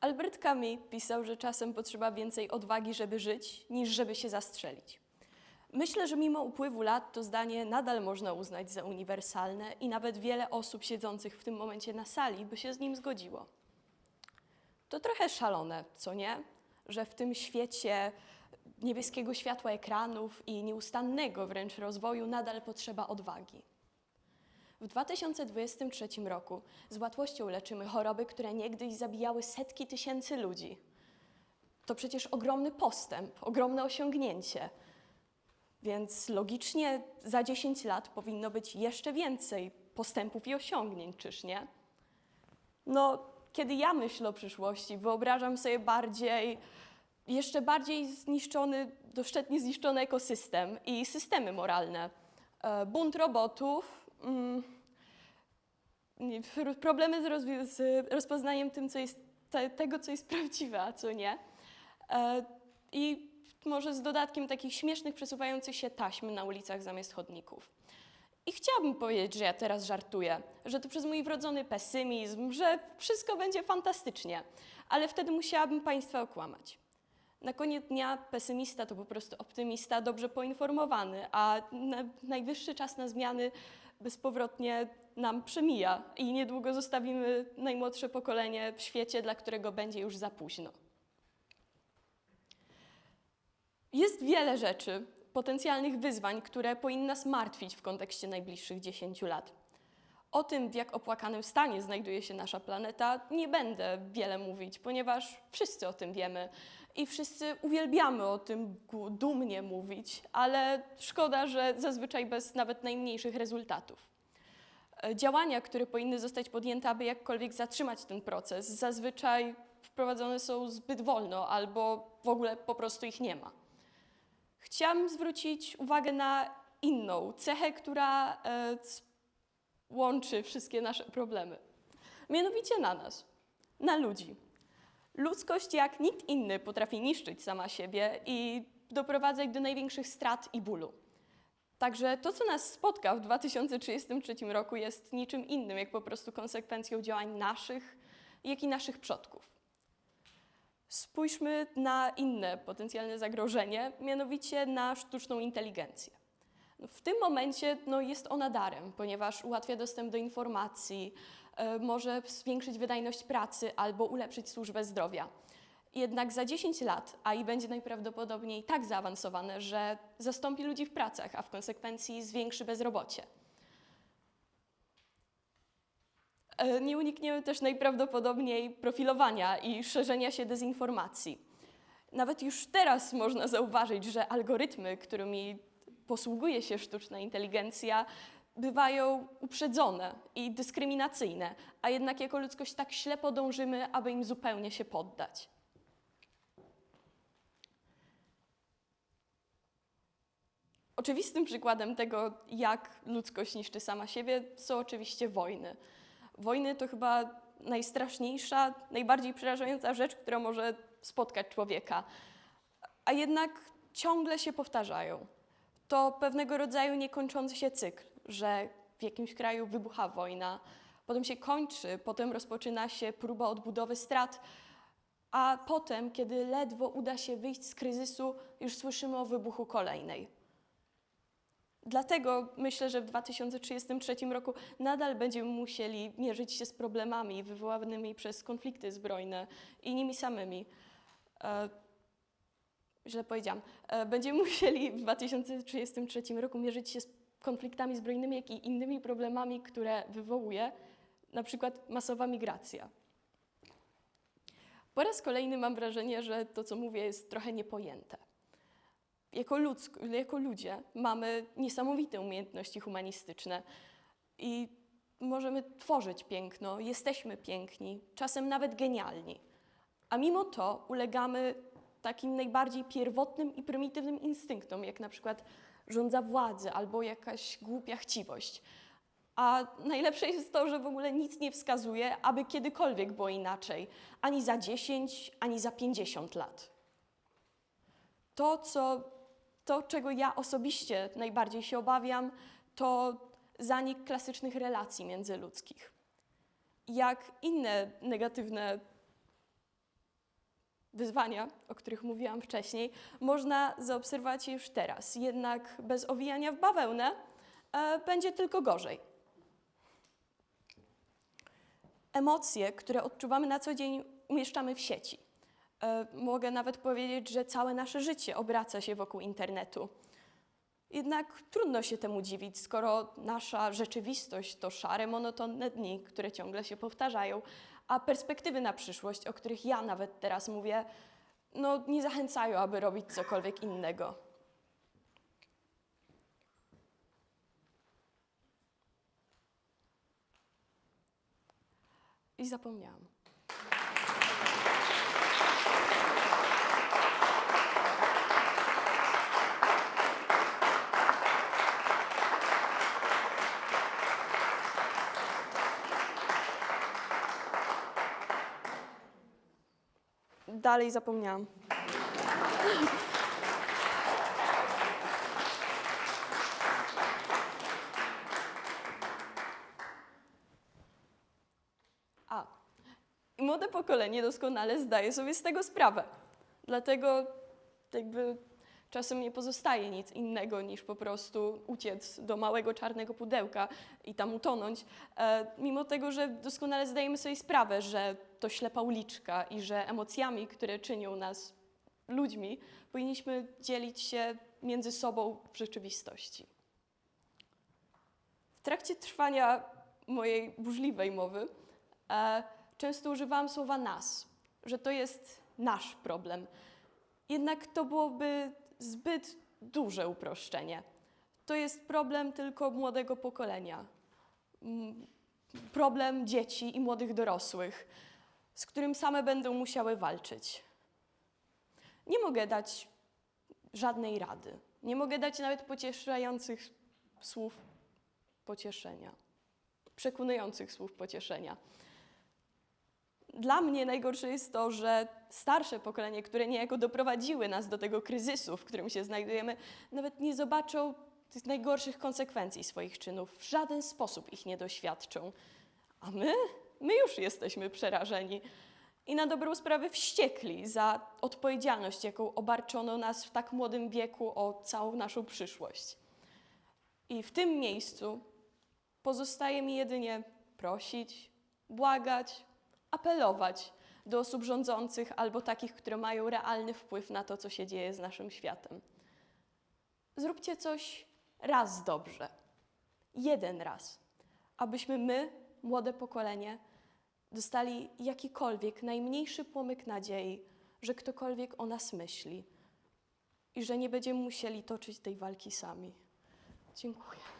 Albert Camus pisał, że czasem potrzeba więcej odwagi, żeby żyć, niż żeby się zastrzelić. Myślę, że mimo upływu lat to zdanie nadal można uznać za uniwersalne i nawet wiele osób siedzących w tym momencie na sali by się z nim zgodziło. To trochę szalone, co nie? Że w tym świecie niebieskiego światła ekranów i nieustannego wręcz rozwoju nadal potrzeba odwagi. W 2023 roku z łatwością leczymy choroby, które niegdyś zabijały setki tysięcy ludzi. To przecież ogromny postęp, ogromne osiągnięcie. Więc logicznie za 10 lat powinno być jeszcze więcej postępów i osiągnięć, czyż nie? No, kiedy ja myślę o przyszłości, wyobrażam sobie bardziej, jeszcze bardziej zniszczony, doszczętnie zniszczony ekosystem i systemy moralne. E, Bunt robotów, mm, problemy z, z rozpoznaniem tym, co jest, te, tego, co jest prawdziwe, a co nie. E, I może z dodatkiem takich śmiesznych, przesuwających się taśm na ulicach zamiast chodników. I chciałabym powiedzieć, że ja teraz żartuję, że to przez mój wrodzony pesymizm, że wszystko będzie fantastycznie, ale wtedy musiałabym Państwa okłamać. Na koniec dnia pesymista to po prostu optymista dobrze poinformowany, a na, najwyższy czas na zmiany bezpowrotnie nam przemija i niedługo zostawimy najmłodsze pokolenie w świecie, dla którego będzie już za późno. Jest wiele rzeczy, potencjalnych wyzwań, które powinny nas martwić w kontekście najbliższych 10 lat. O tym, w jak opłakanym stanie znajduje się nasza planeta, nie będę wiele mówić, ponieważ wszyscy o tym wiemy i wszyscy uwielbiamy o tym dumnie mówić, ale szkoda, że zazwyczaj bez nawet najmniejszych rezultatów. E, Działania, które powinny zostać podjęte, aby jakkolwiek zatrzymać ten proces, zazwyczaj wprowadzone są zbyt wolno albo w ogóle po prostu ich nie ma. Chciałam zwrócić uwagę na inną cechę, która e, łączy wszystkie nasze problemy. Mianowicie na nas, na ludzi. Ludzkość jak nikt inny potrafi niszczyć sama siebie i doprowadzać do największych strat i bólu. Także to, co nas spotka w 2033 roku, jest niczym innym, jak po prostu konsekwencją działań naszych, jak i naszych przodków. Spójrzmy na inne potencjalne zagrożenie, mianowicie na sztuczną inteligencję. W tym momencie no, jest ona darem, ponieważ ułatwia dostęp do informacji, e, może zwiększyć wydajność pracy albo ulepszyć służbę zdrowia. Jednak za 10 lat AI będzie najprawdopodobniej tak zaawansowane, że zastąpi ludzi w pracach, a w konsekwencji zwiększy bezrobocie. E, Nie unikniemy też najprawdopodobniej profilowania i szerzenia się dezinformacji. Nawet już teraz można zauważyć, że algorytmy, którymi posługuje się sztuczna inteligencja, bywają uprzedzone i dyskryminacyjne, a jednak jako ludzkość tak ślepo dążymy, aby im zupełnie się poddać. Oczywistym przykładem tego, jak ludzkość niszczy sama siebie, są oczywiście wojny. Wojny to chyba najstraszniejsza, najbardziej przerażająca rzecz, która może spotkać człowieka. A jednak ciągle się powtarzają. To pewnego rodzaju niekończący się cykl, że w jakimś kraju wybucha wojna, potem się kończy, potem rozpoczyna się próba odbudowy strat, a potem, kiedy ledwo uda się wyjść z kryzysu, już słyszymy o wybuchu kolejnej. Dlatego myślę, że w 2033 roku nadal będziemy musieli mierzyć się z problemami wywołanymi przez konflikty zbrojne i nimi samymi. Źle powiedziałam. E, będziemy musieli w 2033 roku mierzyć się z konfliktami zbrojnymi, jak i innymi problemami, które wywołuje na przykład masowa migracja. Po raz kolejny mam wrażenie, że to, co mówię, jest trochę niepojęte jako, ludzk, jako ludzie mamy niesamowite umiejętności humanistyczne i możemy tworzyć piękno, jesteśmy piękni, czasem nawet genialni. A mimo to ulegamy takim najbardziej pierwotnym i prymitywnym instynktom, jak na przykład rządza władzy albo jakaś głupia chciwość. A najlepsze jest to, że w ogóle nic nie wskazuje, aby kiedykolwiek było inaczej, ani za 10, ani za 50 lat to, co, to, czego ja osobiście najbardziej się obawiam, to zanik klasycznych relacji międzyludzkich. Jak inne negatywne wyzwania, o których mówiłam wcześniej, można zaobserwować już teraz. Jednak bez owijania w bawełnę e, będzie tylko gorzej. Emocje, które odczuwamy na co dzień, umieszczamy w sieci. E, mogę nawet powiedzieć, że całe nasze życie obraca się wokół internetu. Jednak trudno się temu dziwić, skoro nasza rzeczywistość to szare, monotonne dni, które ciągle się powtarzają, a perspektywy na przyszłość, o których ja nawet teraz mówię, no nie zachęcają, aby robić cokolwiek innego. I zapomniałam. Dalej zapomniałam. A, młode pokolenie doskonale zdaje sobie z tego sprawę. Dlatego jakby czasem nie pozostaje nic innego niż po prostu uciec do małego czarnego pudełka i tam utonąć, e, mimo tego, że doskonale zdajemy sobie sprawę, że to ślepa uliczka i że emocjami, które czynią nas ludźmi, powinniśmy dzielić się między sobą w rzeczywistości. W trakcie trwania mojej burzliwej mowy e, często używałam słowa nas, że to jest nasz problem. Jednak to byłoby zbyt duże uproszczenie. To jest problem tylko młodego pokolenia. Problem dzieci i młodych dorosłych, z którym same będą musiały walczyć. Nie mogę dać żadnej rady. Nie mogę dać nawet pocieszających słów pocieszenia, przekonujących słów pocieszenia. Dla mnie najgorsze jest to, że starsze pokolenie, które niejako doprowadziły nas do tego kryzysu, w którym się znajdujemy, nawet nie zobaczą tych najgorszych konsekwencji swoich czynów, w żaden sposób ich nie doświadczą. A my? My już jesteśmy przerażeni i na dobrą sprawę wściekli za odpowiedzialność, jaką obarczono nas w tak młodym wieku o całą naszą przyszłość. I w tym miejscu pozostaje mi jedynie prosić, błagać, apelować do osób rządzących albo takich, które mają realny wpływ na to, co się dzieje z naszym światem. Zróbcie coś raz dobrze, jeden raz, abyśmy my, młode pokolenie, dostali jakikolwiek, najmniejszy płomyk nadziei, że ktokolwiek o nas myśli i że nie będziemy musieli toczyć tej walki sami. Dziękuję.